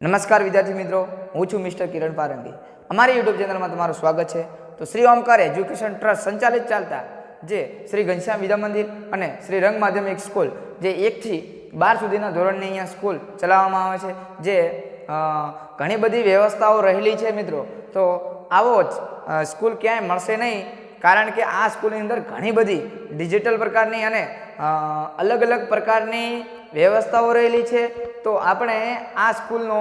નમસ્કાર વિદ્યાર્થી મિત્રો, હું છું મિસ્ટર કિરણ પારંગી. અમારી યુટ્યુબ ચેનલમાં તમારું સ્વાગત છે. તો શ્રી ઓમકાર એજ્યુકેશન ટ્રસ્ટ સંચાલિત ચાલતા, જે શ્રી ઘનશ્યામ વિદ્યા મંદિર અને શ્રી રંગ માધ્યમિક સ્કૂલ, જે એકથી બાર સુધીના ધોરણની અહીંયા સ્કૂલ ચલાવવામાં આવે છે, જે ઘણી બધી વ્યવસ્થાઓ રહેલી છે મિત્રો. તો આવો જ સ્કૂલ ક્યાંય મળશે નહીં, કારણ કે આ સ્કૂલની અંદર ઘણી બધી ડિજિટલ પ્રકારની અને અલગ અલગ પ્રકારની વ્યવસ્થાઓ રહેલી છે. તો આપણે આ સ્કૂલનો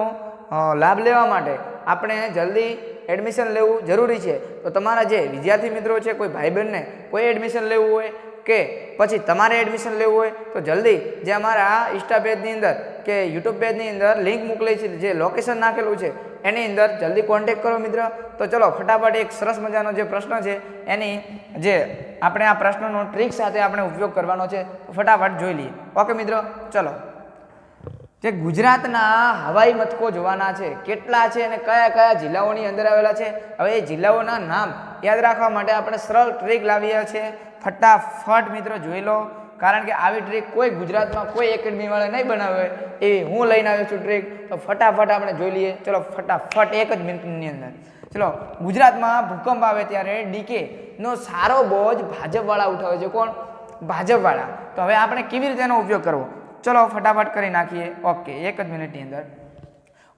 લાભ લેવા માટે આપણે જલ્દી એડમિશન લેવું જરૂરી છે. તો તમારા જે વિદ્યાર્થી મિત્રો છે, કોઈ ભાઈ બહેનને કોઈ એડમિશન લેવું હોય કે પછી તમારે એડમિશન લેવું હોય, તો જલ્દી જે અમારા ઇન્સ્ટા પેજની અંદર કે યુટ્યુબ પેજની અંદર લિંક મોકલી છે, જે લોકેશન નાખેલું છે, એની અંદર જલ્દી કોન્ટેક કરો મિત્ર. તો ચલો, ફટાફટ એક સરસ મજાનો જે પ્રશ્ન છે, એની જે આપણે આ પ્રશ્નનો ટ્રીક સાથે આપણે ઉપયોગ કરવાનો છે ફટાફટ જોઈ લઈએ. ઓકે મિત્રો, ચલો. જે ગુજરાતના હવાઈ મથકો જોવાના છે, કેટલા છે અને કયા કયા જિલ્લાઓની અંદર આવેલા છે, હવે એ જિલ્લાઓના નામ યાદ રાખવા માટે આપણે સરળ ટ્રીક લાવીએ છીએ. ફટાફટ મિત્રો જોઈ લો, કારણ કે આવી ટ્રીક કોઈ ગુજરાતમાં કોઈ એકેડમીવાળા નહીં બનાવે એ હું લઈને આવ્યો છું ટ્રીક. તો ફટાફટ આપણે જોઈ લઈએ. ચલો, ફટાફટ એક જ મિનિટની અંદર. ચલો, ગુજરાતમાં ભૂકંપ આવે ત્યારે ડીકેનો સારો બોજ ભાજપવાળા ઉઠાવે છે. કોણ? ભાજપવાળા. તો હવે આપણે કેવી રીતે એનો ઉપયોગ કરવો? ચલો ફટાફટ કરી નાખીએ. ઓકે એક જ મિનિટની અંદર.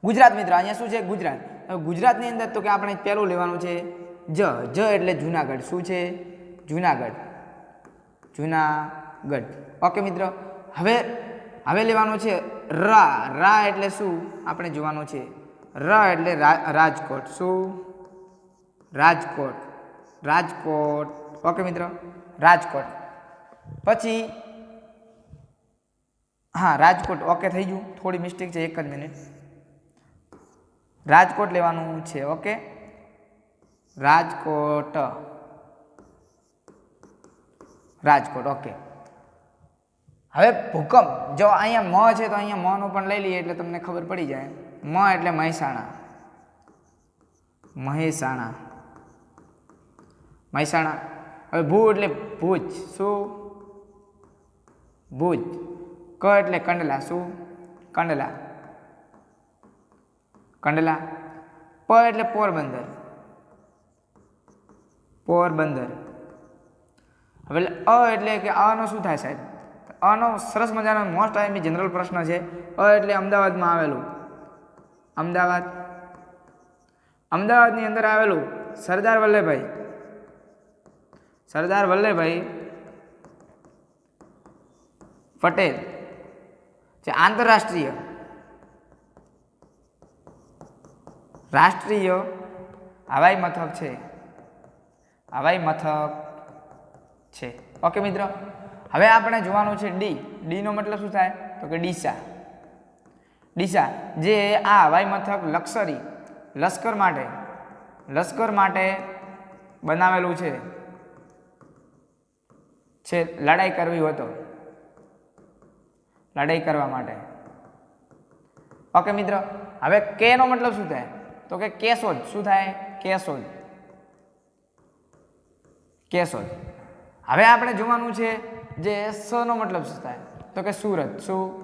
ગુજરાત મિત્ર, અહીંયા શું છે? ગુજરાત. ગુજરાતની અંદર તો કે આપણે પહેલું લેવાનું છે જ. જ એટલે જુનાગઢ. શું છે? જુનાગઢ. જુનાગઢ. ઓકે મિત્ર. હવે હવે લેવાનું છે રા. રા એટલે શું? આપણે જોવાનું છે ર એટલે રાજકોટ. શું? રાજકોટ. રાજકોટ. ઓકે મિત્ર. રાજકોટ. પછી હા, રાજકોટ. ઓકે થઈ ગયું. થોડી મિસ્ટેક છે, એક જ મિનિટ રાજકોટ લેવાનું છે ઓકે રાજકોટ. રાજકોટ ઓકે હવે ભૂકંપ. જો અહીંયા મ છે, તો અહીંયા મનું પણ લઈ લઈએ એટલે તમને ખબર પડી જાય. મ એટલે મહેસાણા. મહેસાણા. મહેસાણા. હવે ભૂ એટલે ભૂજ. શું? ભુજ. ક એટલે કંડલા. શું? કંડલા. કંડલા. પ એટલે પોરબંદર. પોરબંદર. હવે અ એટલે કે અનો શું થાય સાહેબ? અનો સરસ મજાનો મોસ્ટ આઈમી જનરલ પ્રશ્ન છે. અ એટલે અમદાવાદમાં આવેલું. અમદાવાદ. અમદાવાદની અંદર આવેલું સરદાર વલ્લભભાઈ. સરદાર વલ્લભભાઈ પટેલ. જે આંતરરાષ્ટ્રીય. રાષ્ટ્રીય હવાઈ મથક છે. હવાઈ મથક છે. ઓકે મિત્ર, હવે આપણે જોવાનું છે ડી. ડીનો મતલબ શું થાય? તો કે ડીસા. ડીસા, જે આ હવાઈ મથક લક્સરી લશ્કર માટે લશ્કર માટે બનાવેલું છે. છે, લડાઈ કરવી હોય તો. લડાઈ કરવા માટે. ઓકે, મિત્ર. હવે કે નો મતલબ શું થાય? તો કે કેશોદ શું થાય? કેશોજ કેશોદ હવે આપણે જોવાનું છે જે સ નો મતલબ શું થાય? તો કે સુરત. શું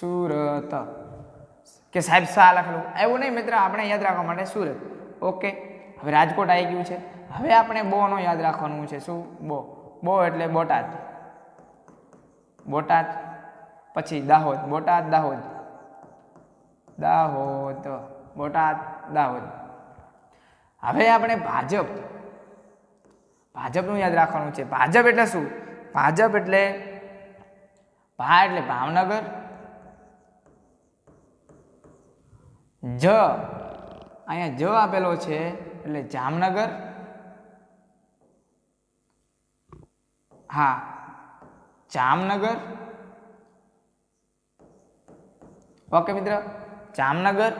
સુરત. કે સાહેબ શાહ લખેલું? એવું નહીં, મિત્ર. આપણે યાદ રાખવા માટે સુરત. ઓકે? હવે રાજકોટ આવી ગયું છે. હવે આપણે બો નો યાદ રાખવાનું છે. શું? બો. બો એટલે બોટાદ. બોટાદ. પછી દાહોદ, બોટાદ, દાહોદ. દાહોદ, બોટાદ, દાહોદ. હવે આપણે ભાજપ. ભાજપનું યાદ રાખવાનું છે. ભાજપ એટલે શું? ભાજપ એટલે ભા એટલે ભાવનગર. જ અહીંયા જ આપેલો છે એટલે જામનગર. હા, જામનગર. ઓકે મિત્ર જામનગર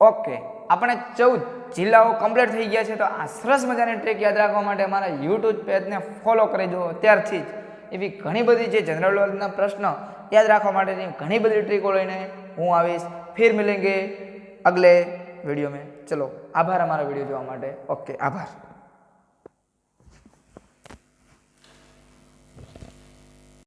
ઓકે આપણે ચૌદ જિલ્લાઓ કમ્પ્લીટ થઈ ગયા છે તો આ સરસ મજાની ટ્રેક યાદ રાખવા માટે અમારા યુટ્યુબ પેજને ફોલો કરી દો ત્યારથી જ એવી ઘણી બધી જે જનરલ નોલેજના પ્રશ્ન યાદ રાખવા માટેની ઘણી બધી ટ્રીકો લઈને હું આવીશ ફિર મિલેંગે અગલે वीडियो में चलो आभार हमारा वीडियो જોવા માટે ઓકે આભાર